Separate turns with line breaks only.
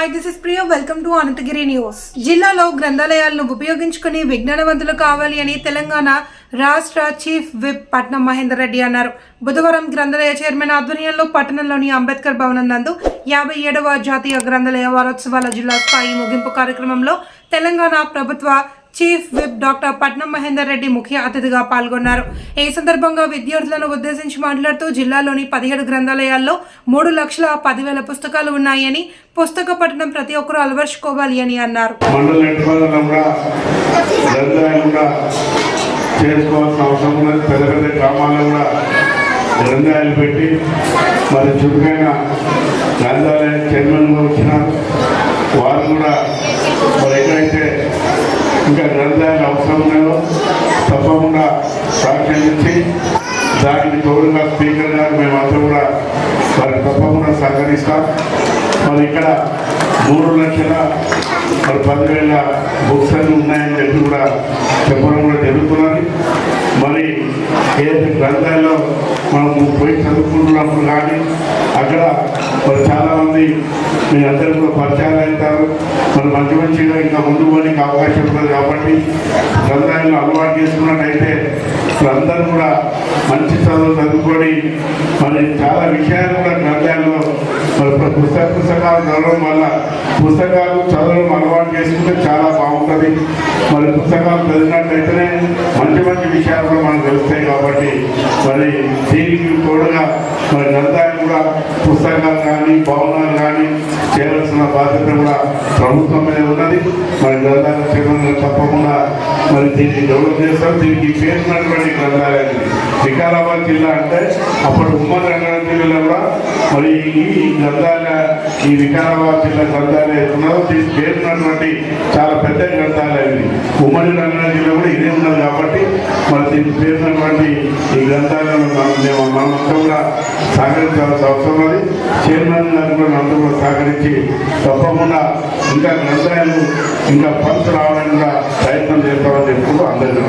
To Ananthagiri news జిల్లాలో గ్రంథాలయాలను ఉపయోగించుకుని విజ్ఞానవంతులు కావాలి అని తెలంగాణ రాష్ట్ర చీఫ్ విప్ పట్నం మహేందర్ రెడ్డి అన్నారు. బుధవారం గ్రంథాలయ చైర్మన్ ఆధ్వర్యంలో పట్టణంలోని అంబేద్కర్ భవనం నందు యాభై ఏడవ జాతీయ గ్రంథాలయ వారోత్సవాల జిల్లా స్థాయి ముగింపు కార్యక్రమంలో తెలంగాణ ప్రభుత్వ చీఫ్ విప్ డాక్టర్ పట్నం మహేందర్ రెడ్డి ముఖ్య అతిథిగా పాల్గొన్నారు. ఈ సందర్భంగా విద్యార్థులను ఉద్దేశించి మాట్లాడుతూ జిల్లాలోని పదిహేడు గ్రంథాలయాల్లో మూడు లక్షల పదివేల పుస్తకాలు ఉన్నాయని పుస్తక పఠనం ప్రతి ఒక్కరూ అలవర్చుకోవాలి అని అన్నారు.
చేసుకోవాల్సిన అవసరం ఉన్నది. పెద్ద పెద్ద గ్రామాల్లో కూడా గ్రంథాలయాలు పెట్టి మరి చురుకైన గ్రంథాలయ వచ్చినారు. వారు కూడా మరి ఎక్కడైతే ఇంకా గ్రంథాలయాలు అవసరం ఉన్నాయో తప్పకుండా సహకరించి దానికి తోడుగా స్పీకర్ గారు మేమంతా కూడా వారికి తప్పకుండా సహకరిస్తాం. మరి ఇక్కడ మూడు లక్షల మరి పదివేల బుక్స్ అన్ని ఉన్నాయని చెప్పి కూడా చెప్పడం కూడా జరుగుతున్నది. మరి ఏదైతే గ్రంథాల్లో మనం పోయి చదువుకుంటున్నప్పుడు కానీ అక్కడ మరి చాలామంది మీ అందరూ కూడా పరిచయాలు అవుతారు. మరి మంచి మంచిగా ఇంకా ముందు పోనీకి అవకాశం ఉంటుంది కాబట్టి గ్రంథాలను అలవాటు చేసుకున్నట్టయితే అందరూ కూడా మంచి చదువు చదువుకొని మరి చాలా విషయాలు కూడా గ్రంథాల్లో మరి పుస్తక పుస్తకాలు చదవడం వల్ల పుస్తకాలు చదవడం అలవాటు చేసుకుంటే చాలా బాగుంటుంది. మరి పుస్తకాలు చదివినట్లయితేనే మంచి మంచి విషయాలు కూడా మనకు తెలుస్తాయి కాబట్టి మరి దీనికి తోడుగా మరి గ్రంథాలు కూడా పుస్తకాలు కానీ భవనాలు కానీ చేయవలసిన బాధ్యత కూడా ప్రభుత్వం మీద ఉన్నది. మరి మరి దీన్ని డెవలప్ చేస్తాం. దీనికి పేరున్నటువంటి గ్రంథాలయం. వికారాబాద్ జిల్లా అంటే అప్పుడు ఉమ్మడి రంగారెడ్డి జిల్లాలో కూడా మరి ఈ గ్రంథాలయ ఈ వికారాబాద్ జిల్లా గ్రంథాలయం ఉన్నదో దీనికి పేరున్నటువంటి చాలా పెద్ద గ్రంథాలయం ఉమ్మడి రంగారెడ్డి జిల్లా కూడా ఇదే ఉన్నది కాబట్టి మరి దీనికి పేరున్నటువంటి ఈ గ్రంథాలయం మేము మనం కూడా సహకరించాల్సిన అవసరం ఉన్నది. చైర్మన్ గారు కూడా మనంతా కూడా సహకరించి తప్పకుండా ఇంకా గ్రంథాలయాలు ఇంకా ఫండ్స్ రావడం కూడా ప్రయత్నం చేస్తామని చెప్పుకుంటూ అందరికీ